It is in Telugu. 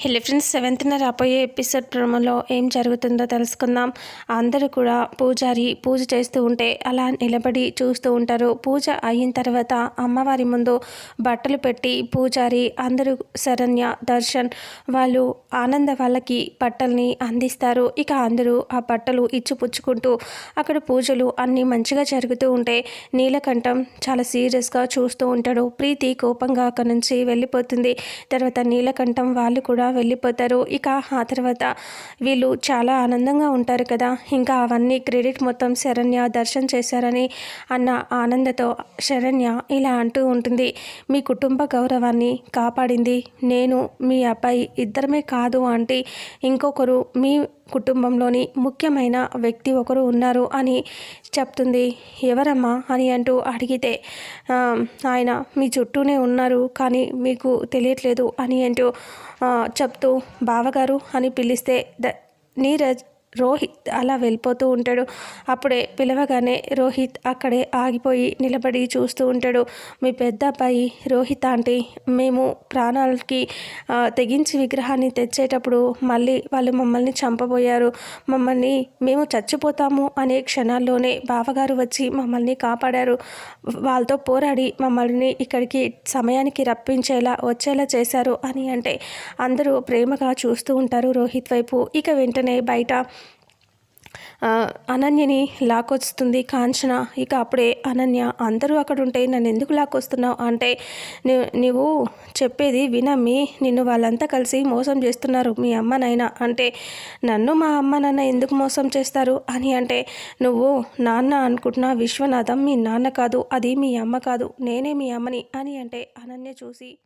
హెల్లీ ఫ్రెండ్స్ సెవెంత్న రాబోయే ఎపిసోడ్ ప్రోమోలో ఏం జరుగుతుందో తెలుసుకుందాం. అందరూ కూడా పూజారి పూజ చేస్తూ ఉంటే అలా నిలబడి చూస్తూ ఉంటారు. పూజ అయిన తర్వాత అమ్మవారి ముందు బట్టలు పెట్టి పూజారి అందరూ శరణ్య దర్శన్ వాళ్ళు ఆనంద వాళ్ళకి బట్టల్ని అందిస్తారు. ఇక అందరూ ఆ బట్టలు ఇచ్చిపుచ్చుకుంటూ అక్కడ పూజలు అన్నీ మంచిగా జరుగుతూ ఉంటే నీలకంఠం చాలా సీరియస్గా చూస్తూ ఉంటాడు. ప్రీతి కోపంగా అక్కడి నుంచి వెళ్ళిపోతుంది. తర్వాత నీలకంఠం వాళ్ళు కూడా వెళ్ళిపోతారు. ఇక ఆ తర్వాత వీళ్ళు చాలా ఆనందంగా ఉంటారు కదా. ఇంకా అవన్నీ క్రెడిట్ మొత్తం శరణ్య దర్శన్ చేశారని అన్న ఆనందతో శరణ్య ఇలా అంటూ ఉంటుంది. మీ కుటుంబ గౌరవాన్ని కాపాడింది. నేను మీ అబ్బాయి ఇద్దరమే కాదు అంటే ఇంకొకరు మీ కుటుంబంలోని ముఖ్యమైన వ్యక్తి ఒకరు ఉన్నారు అని చెప్తుంది. ఎవరమ్మా? అని అంటూ అడిగితే ఆయన మీ చుట్టూనే ఉన్నారు కానీ మీకు తెలియట్లేదు అని అంటూ చెప్తూ బావగారు అని పిలిస్తే ద నీరజ్ రోహిత్ అలా వెళ్ళిపోతూ ఉంటాడు. అప్పుడే పిలవగానే రోహిత్ అక్కడే ఆగిపోయి నిలబడి చూస్తూ ఉంటాడు. మీ పెద్ద అబ్బాయి రోహిత్ ఆంటీ మేము ప్రాణాలకి తెగించి విగ్రహాన్ని తెచ్చేటప్పుడు మళ్ళీ వాళ్ళు మమ్మల్ని చంపబోయారు. మమ్మల్ని మేము చచ్చిపోతాము అనే క్షణాల్లోనే బావగారు వచ్చి మమ్మల్ని కాపాడారు. వాళ్ళతో పోరాడి మమ్మల్ని ఇక్కడికి సమయానికి రప్పించేలా వచ్చేలా చేశారు అని అంటే అందరూ ప్రేమగా చూస్తూ ఉంటారు రోహిత్ వైపు. ఇక వెంటనే బయట అనన్యని లాక్కొస్తుంది కాంచన. ఇక అప్పుడే అనన్య అందరూ అక్కడ ఉంటే నన్ను ఎందుకు లాక్కొస్తున్నావు? అంటే నువ్వు చెప్పేది వినమ్మి. నిన్ను వాళ్ళంతా కలిసి మోసం చేస్తున్నారు మీ అమ్మ నాయన. అంటే నన్ను మా అమ్మ నాన్న ఎందుకు మోసం చేస్తారు? అని అంటే నువ్వు నాన్న అనుకుంటున్న విశ్వనాథం మీ నాన్న కాదు. అది మీ అమ్మ కాదు. నేనే మీ అమ్మని. అని అంటే అనన్య చూసి